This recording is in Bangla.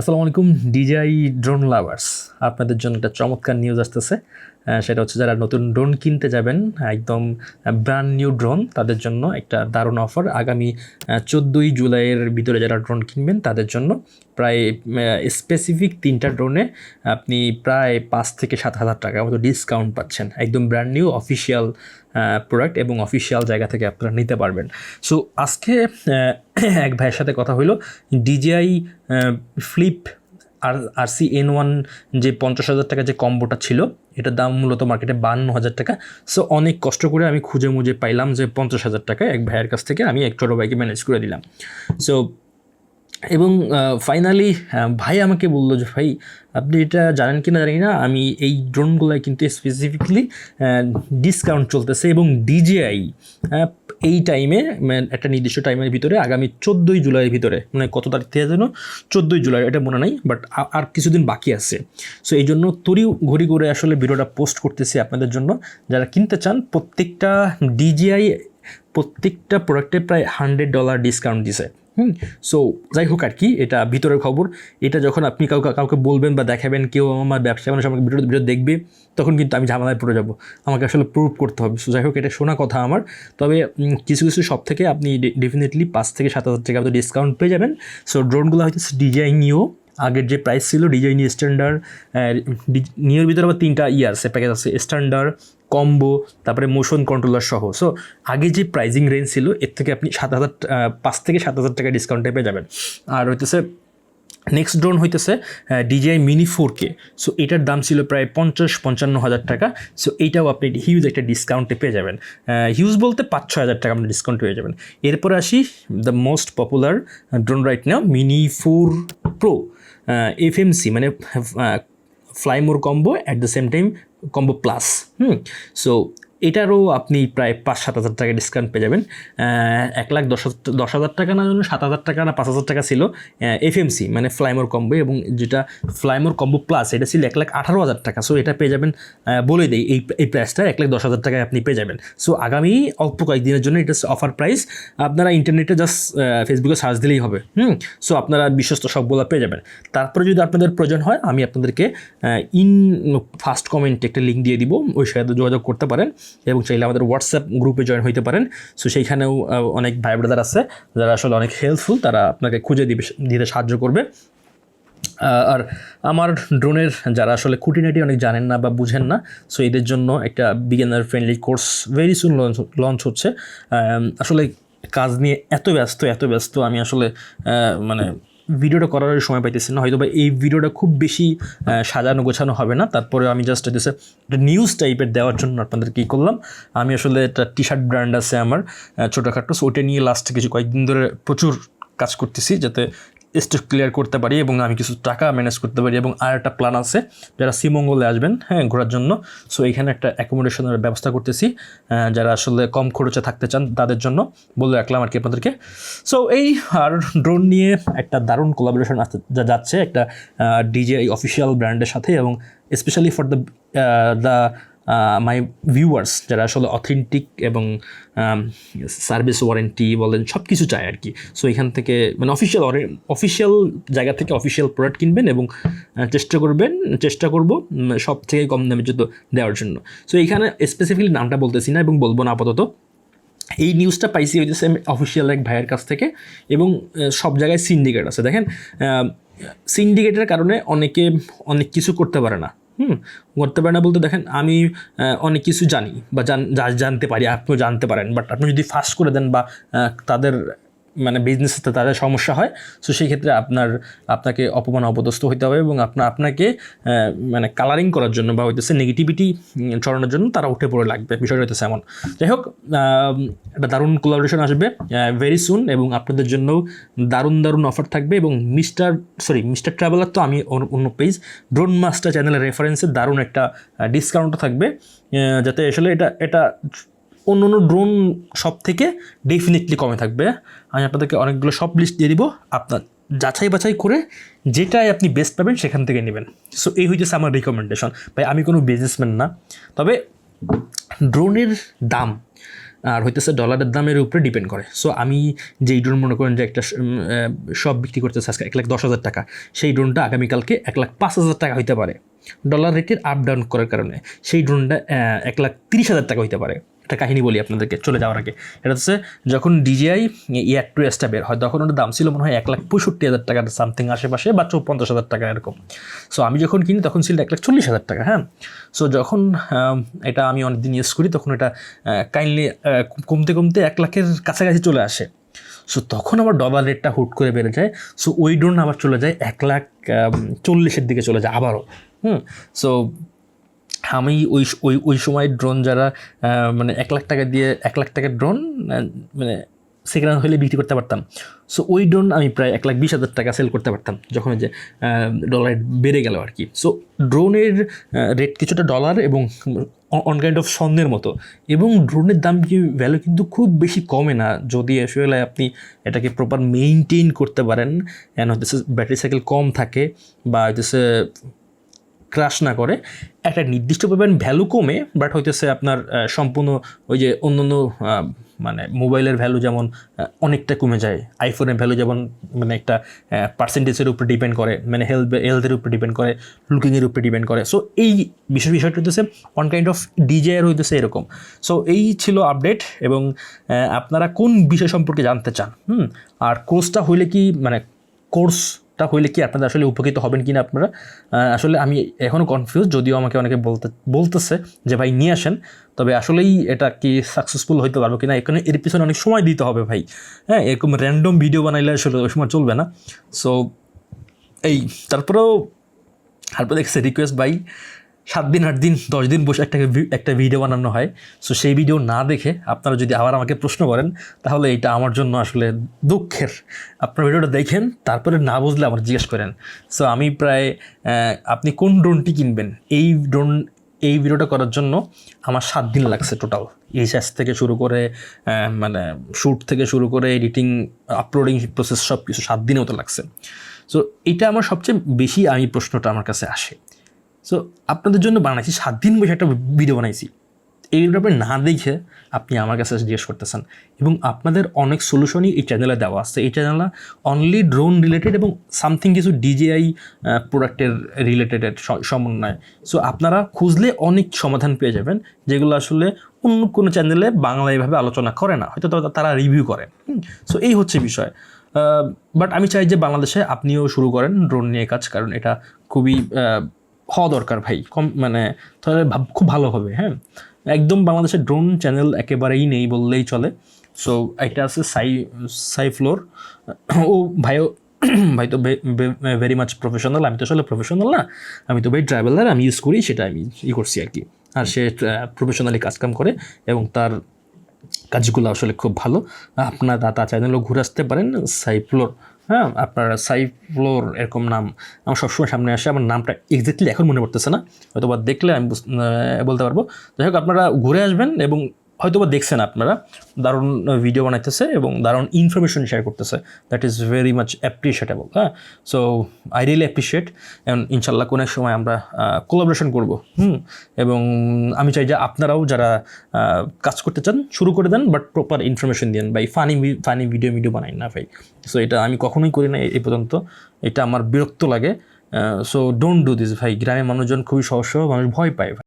আসসালামু আলাইকুম ডিজাই ড্রোন লাভার্স। আপনাদের জন্য একটা চমৎকার নিউজ আসতেছে। সেটা হচ্ছে যারা নতুন ড্রোন কিনতে যাবেন, একদম ব্র্যান্ড নিউ ড্রোন তাদের জন্য একটা দারুণ অফার আগামী চোদ্দোই জুলাইয়ের ভিতরে যারা ড্রোন কিনবেন, তাদের জন্য প্রায় স্পেসিফিক তিনটা ড্রোনে আপনি প্রায় পাঁচ থেকে সাত হাজার টাকার মতো ডিসকাউন্ট পাচ্ছেন। একদম ব্র্যান্ড নিউ অফিসিয়াল প্রোডাক্ট এবং অফিসিয়াল জায়গা থেকে আপনারা নিতে পারবেন। সো আজকে এক ভাইয়ের সাথে কথা হলো ডিজিআই ফ্লিপ আর আর সি এন ওয়ান যে পঞ্চাশ হাজার টাকা যে কম্বোটা ছিল, এটার দাম মূলত মার্কেটে বান্ন হাজার টাকা। সো অনেক কষ্ট করে আমি খুঁজে মুজে পাইলাম যে পঞ্চাশ হাজার টাকা এক ভাইয়ের কাছ থেকে আমি এক ছোটো ভাইকে ম্যানেজ করে দিলাম। সো এবং ফাইনালি ভাই আমাকে বলল যে, ভাই, আপনি এটা জানেন কি না জানি না, আমি এই ড্রোনগুলোয় কিন্তু স্পেসিফিকলি ডিসকাউন্ট চলতেছে এবং ডিজেআই এই টাইমে একটা নির্দিষ্ট টাইমের ভিতরে আগামী চোদ্দোই জুলাইয়ের ভিতরে মানে কত তারিখ থেকে যেন চোদ্দোই জুলাই, এটা মনে নাই বাট আর কিছুদিন বাকি আছে। সো এই জন্য তরি ঘড়ি ঘুরে আসলে ভিডিওটা পোস্ট করতেছি আপনাদের জন্য। যারা কিনতে চান, প্রত্যেকটা ডিজিআই প্রত্যেকটা প্রোডাক্টে প্রায় হান্ড্রেড ডলার ডিসকাউন্ট দিছে। হুম সো যাই হোক আর কি, এটা ভিতরের খবর। এটা যখন আপনি কাউকে কাউকে বলবেন বা দেখাবেন, কেউ আমার ব্যবসা মানুষ আমাকে ভিডিও ভিডিও দেখবে, তখন কিন্তু আমি ঝামেলায় পড়ে যাব। আমাকে আসলে প্রুভ করতে হবে। সো যাই হোক, এটা শোনা কথা আমার। তবে কিছু কিছু সব থেকে আপনি ডেফিনেটলি পাঁচ থেকে সাত হাজার টাকা ডিসকাউন্ট পেয়ে যাবেন। সো ড্রোনগুলো হচ্ছে ডিজাইন নিও আগের যে প্রাইস ছিল ডিজাইন স্ট্যান্ডার্ড নিওর ভিতরে আবার তিনটা ই আছে প্যাকেজ আছে স্ট্যান্ডার্ড কম্বো তারপরে মোশন কন্ট্রোলার সহ। সো আগে যে প্রাইজিং রেঞ্জ ছিল, এর থেকে আপনি সাত হাজার পাঁচ থেকে সাত হাজার টাকা ডিসকাউন্টে পেয়ে যাবেন। আর হইতেছে নেক্সট ড্রোন হইতেছে DJI mini four K so এটার দাম ছিল প্রায় পঞ্চাশ, পঞ্চান্ন হাজার টাকা। সো এইটাও আপনি হিউজ একটা ডিসকাউন্টে পেয়ে যাবেন। হিউজ বলতে পাঁচ ছ হাজার টাকা আপনি ডিসকাউন্ট পেয়ে যাবেন। এরপরে আসি the most popular drone right now mini four pro FMC মানে fly more combo at the same time combo plus hmm so এটারও আপনি প্রায় পাঁচ সাত হাজার টাকা ডিসকাউন্ট পেয়ে যাবেন। এক লাখ দশ দশ হাজার টাকা না জন্য সাত হাজার টাকা না পাঁচ হাজার টাকা ছিল এফ এফএমসি মানে ফ্লাইমোর কম্বো এবং যেটা ফ্লাইমোর কম্বো প্লাস এটা ছিল এক লাখ আঠারো হাজার টাকা। সো এটা পেয়ে যাবেন বলে দেই, এই এই প্রাইসটা এক লাখ দশ হাজার টাকায় আপনি পেয়ে যাবেন। সো আগামী অল্প কয়েকদিনের জন্য এটা অফার প্রাইস আপনারা ইন্টারনেটে জাস্ট ফেসবুকে সার্চ দিলেই হবে। হুম? সো আপনারা বিশ্বস্ত সবগুলো পেয়ে যাবেন। তারপরে যদি আপনাদের প্রয়োজন হয়, আমি আপনাদেরকে ইন ফার্স্ট কমেন্টে একটা লিঙ্ক দিয়ে দিব, ওই সাথে যোগাযোগ করতে পারেন। এবং চাইলে আমাদের হোয়াটসঅ্যাপ গ্রুপে জয়েন হইতে পারেন। সো সেইখানেও অনেক ভাই ব্রাদার আছে, যারা আসলে অনেক হেল্পফুল তারা আপনাকে খুঁজে দিবে, দিতে সাহায্য করবে। আর আমার ড্রোনের যারা আসলে খুঁটিনাটি অনেক জানেন না বা বুঝেন না সো এদের জন্য একটা beginner friendly course very soon launch launch হচ্ছে। আসলে কাজ নিয়ে এত ব্যস্ত এত ব্যস্ত আমি আসলে মানে ভিডিওটা করার সময় পাইতেছি না। হয়তো বা এই ভিডিওটা খুব বেশি সাজানো গোছানো হবে না। তারপরে আমি জাস্ট হচ্ছে একটা নিউজ টাইপের দেওয়ার জন্য আপনাদের কী করলাম, আমি আসলে একটা টি শার্ট ব্র্যান্ড আছে আমার ছোটোখাটো। সো ওটা নিয়ে লাস্ট কিছু কয়েকদিন ধরে প্রচুর কাজ করতেছি যাতে স্টক ক্লিয়ার করতে পারি এবং আমি কিছু টাকা ম্যানেজ করতে পারি এবং আর একটা প্ল্যান আছে, যারা শ্রীমঙ্গলে আসবেন হ্যাঁ ঘোরার জন্য। সো এখানে একটা অ্যাকোমোডেশনের ব্যবস্থা করতেছি যারা আসলে কম খরচে থাকতে চান তাদের জন্য। বলে রাখলাম আর কি আপনাদেরকে। সো এই আর ড্রোন নিয়ে একটা দারুণ কোলাবোরেশন আসতে যা যাচ্ছে, একটা ডিজে অফিসিয়াল ব্র্যান্ডের সাথে এবং specially for the the my viewers যারা আসলে অথেন্টিক এবং সার্ভিস ওয়ারেন্টি বলেন সব কিছু চায় আর কি সো এখান থেকে মানে অফিসিয়াল অফিসিয়াল জায়গা থেকে অফিসিয়াল প্রোডাক্ট কিনবেন এবং চেষ্টা করবেন, চেষ্টা করব সব থেকে কম দামে যত দেওয়ার জন্য। সো এখানে স্পেসিফিকলি নামটা বলতেছি না এবং বলব না আপাতত। এই নিউজটা পাইছি হইতেছে অফিসিয়াল এক ভাইয়ের কাছ থেকে এবং সব জায়গায় সিন্ডিকেট আছে। দেখেন সিন্ডিকেটের কারণে অনেকে অনেক কিছু করতে পারে না। হুম করতে পারে না বলতে দেখেন, আমি অনেক কিছু জানি বা জানতে পারি, আপনিও জানতে পারেন। বাট আপনি যদি ফাস্ট করে দেন বা তাদের মানে বিজনেসে তাদের সমস্যা হয় সো সেই ক্ষেত্রে আপনার, আপনাকে অপমান অপদস্থ হইতে হবে এবং আপনার আপনাকে মানে কালারিং করার জন্য বা হইতেছে নেগেটিভিটি ছড়ানোর জন্য তারা উঠে পড়ে লাগবে। বিষয়টা হইতেছে এমন। যাই হোক একটা দারুণ কোলাবোরেশন আসবে ভেরি সুন এবং আপনাদের জন্য দারুণ দারুণ অফার থাকবে এবং মিস্টার সরি মিস্টার ট্রাভেলার তো আমি অন্য- পেজ ড্রোন মাস্টার চ্যানেলের রেফারেন্সে দারুণ একটা ডিসকাউন্টও থাকবে যাতে আসলে এটা এটা অন্য অন্য ড্রোন সব থেকে ডেফিনেটলি কমে থাকবে। আমি আপনাদেরকে অনেকগুলো সব লিস্ট দিয়ে দিব। আপনার যাচাই বাছাই করে যেটাই আপনি বেস্ট পাবেন সেখান থেকে নেবেন। সো এই হইতেছে আমার রিকমেন্ডেশন ভাই, আমি কোনো বিজনেসম্যান না। তবে ড্রোনের দাম আর হইতেছে ডলারের দামের উপরে ডিপেন্ড করে। সো আমি যেই ড্রোন মনে করেন যে একটা সব বিক্রি করতেছে আজকে এক লাখ দশ হাজার টাকা, সেই ড্রোনটা আগামীকালকে এক লাখ পাঁচ হাজার টাকা হইতে পারে। ডলার রেটের আপ ডাউন করার কারণে সেই ড্রোনটা এক লাখ তিরিশ হাজার টাকা হইতে পারে। একটা কাহিনী বলি আপনাদেরকে, চলে যাওয়ার আগে। এটা হচ্ছে যখন ডিজিআই ইয়ার টু এসটা বের হয়, তখন ওটার দাম ছিল মনে হয় এক লাখ পঁয়ষট্টি হাজার টাকার সামথিং আশেপাশে, বা চৌপঞ্চাশ হাজার টাকা এরকম। সো আমি যখন কিনি, তখন ছিল এক লাখ চল্লিশ হাজার টাকা হ্যাঁ? সো যখন এটা আমি অনেকদিন ইউজ করি, তখন এটা কাইন্ডলি কমতে কমতে এক লাখের কাছাকাছি চলে আসে। সো তখন আবার ডলার রেটটা হুট করে বেড়ে যায়। সো ওই ড্রোন আবার চলে যায় এক লাখ চল্লিশের দিকে চলে যায় আবারও, হুম? সো আমি ওই ওই ওই সময় ড্রোন যারা মানে এক লাখ টাকা দিয়ে, এক লাখ টাকার ড্রোন মানে সেকেন্ড হ্যান্ড হলে বিক্রি করতে পারতাম। সো ওই ড্রোন আমি প্রায় এক লাখ বিশ হাজার টাকা সেল করতে পারতাম, যখন যে ডলার বেড়ে গেল আর কি। সো ড্রোনের রেট কিছুটা ডলার এবং অন কাইন্ড অফ স্বর্ণের মতো। এবং ড্রোনের দাম কি ভ্যালু কিন্তু খুব বেশি কমে না। যদি আসলে আপনি এটাকে প্রপার মেনটেন করতে পারেন অ্যান্ড হচ্ছে ব্যাটারি সাইকেল কম থাকে, বা হচ্ছে ক্রাশ না করে, একটা নির্দিষ্ট পরিমাণ ভ্যালু কমে বাট হইতেছে আপনার সম্পূর্ণ ওই যে অন্য মানে মোবাইলের ভ্যালু যেমন অনেকটা কমে যায়। আইফোনের ভ্যালু যেমন মানে একটা পার্সেন্টেজের উপর ডিপেন্ড করে মানে হেলথ হেলথের উপর ডিপেন্ড করে লুকিংয়ের উপর ডিপেন্ড করে। সো এই বিষয় বিষয়টা হইতেছে ওয়ান কাইন্ড অফ ডিজায়ার হইতেছে এরকম। সো এই ছিল আপডেট এবং আপনারা কোন বিষয় সম্পর্কে জানতে চান? হুম, আর কোর্সটা হইলে কি মানে কোর্সটা হইলে কি আপনাদের আসলে উপকৃত হবেন কি না আপনারা আসলে আমি এখনও কনফিউজ যদিও আমাকে অনেকে বলতে, বলতেছে যে ভাই নিয়ে আসেন, তবে আসলেই এটা কি সাকসেসফুল হইতে পারব কিনা? এখানে এর পিছনে অনেক সময় দিতে হবে ভাই। হ্যাঁ এরকম র্যান্ডম ভিডিও বানাইলে আসলে ওই সময় চলবে না। সো এই, তারপরেও, তারপরে দেখছে রিকোয়েস্ট ভাই সাত দিন আট দিন, দশ দিন বসে একটা একটা ভিডিও বানানো হয়। সো সেই ভিডিও না দেখে আপনারা যদি আবার আমাকে প্রশ্ন করেন, তাহলে এটা আমার জন্য আসলে দুঃখের। আপনার ভিডিওটা দেখেন, তারপরে না বুঝলে আমার জিজ্ঞেস করেন। সো আমি প্রায় আপনি কোন ড্রোনটি কিনবেন? এই ড্রোন এই ভিডিওটা করার জন্য আমার সাত দিন লাগছে টোটাল এইচএস থেকে শুরু করে মানে শ্যুট থেকে শুরু করে এডিটিং আপলোডিং প্রসেস সব কিছু সাত দিনেও তো লাগছে। সো এটা আমার সবচেয়ে বেশি আমি প্রশ্নটা আমার কাছে আসে। সো আপনাদের জন্য বানাইছি, সাত দিন বসে একটা ভিডিও বানাইছি। এই ভিডিওটা আপনি না দেখে আপনি আমার কাছে জিজ্ঞেস করতেছেন। এবং আপনাদের অনেক সলিউশনই এই চ্যানেলে দেওয়া আছে। এই চ্যানেলে অনলি ড্রোন রিলেটেড এবং সামথিং কিছু ডিজিআই প্রোডাক্টের রিলেটেড সমন্বয়। সো আপনারা খুঁজলে অনেক সমাধান পেয়ে যাবেন, যেগুলো আসলে অন্য কোনো চ্যানেলে বাংলা এভাবে আলোচনা করে না। হয়তো তারা- রিভিউ করে। সো এই হচ্ছে বিষয়। বাট আমি চাই যে বাংলাদেশে আপনিও শুরু করেন ড্রোন নিয়ে কাজ, কারণ এটা খুবই হওয়া দরকার ভাই। কম মানে তাহলে খুব ভালো হবে হ্যাঁ? একদম বাংলাদেশের ড্রোন চ্যানেল একেবারেই নেই বললেই চলে। সো একটা আছে সাই সাই ফ্লোর। ও ভাইও, ভাই তো ভেরি মাচ প্রফেশনাল আমি তো আসলে প্রফেশনাল না। আমি তো ভাই ট্রাভেলার আমি ইউজ করি, সেটা আমি ই করছি আর কি। আর সে প্রফেশনালি কাজকাম করে এবং তার কাজগুলো আসলে খুব ভালো। আপনার দাতা চ্যানেলও ঘুরে আসতে পারেন সাইফ্লোর হ্যাঁ আপনার সাইফ্লোর এরকম নাম আমার সবসময় সামনে আসে, আমার নামটা এক্স্যাক্টলি এখন মনে পড়তেছে না। হয়তো বা দেখলে আমি বলতে পারব। যাই হোক, আপনারা ঘুরে আসবেন এবং হয়তো বা দেখছেন আপনারা, দারুণ ভিডিও বানাইতেছে এবং দারুণ ইনফরমেশন শেয়ার করতেছে। That is very much appreciable হ্যাঁ? সো আই রিয়েলি অ্যাপ্রিসিয়েট এবং ইনশাল্লাহ কোনো এক সময় আমরা কোলাবোরেশন করব, হুম? এবং আমি চাই যে আপনারাও যারা কাজ করতে চান, শুরু করে দেন বাট প্রপার ইনফরমেশন দিন ভাই ফানি ফানি ভিডিও ভিডিও বানাই, না ভাই? সো এটা আমি কখনোই করি না এই পর্যন্ত। এটা আমার বিরক্ত লাগে। সো ডোন্ট ডু দিস ভাই। গ্রামের মানুষজন খুবই সহজ মানুষ ভয় পায়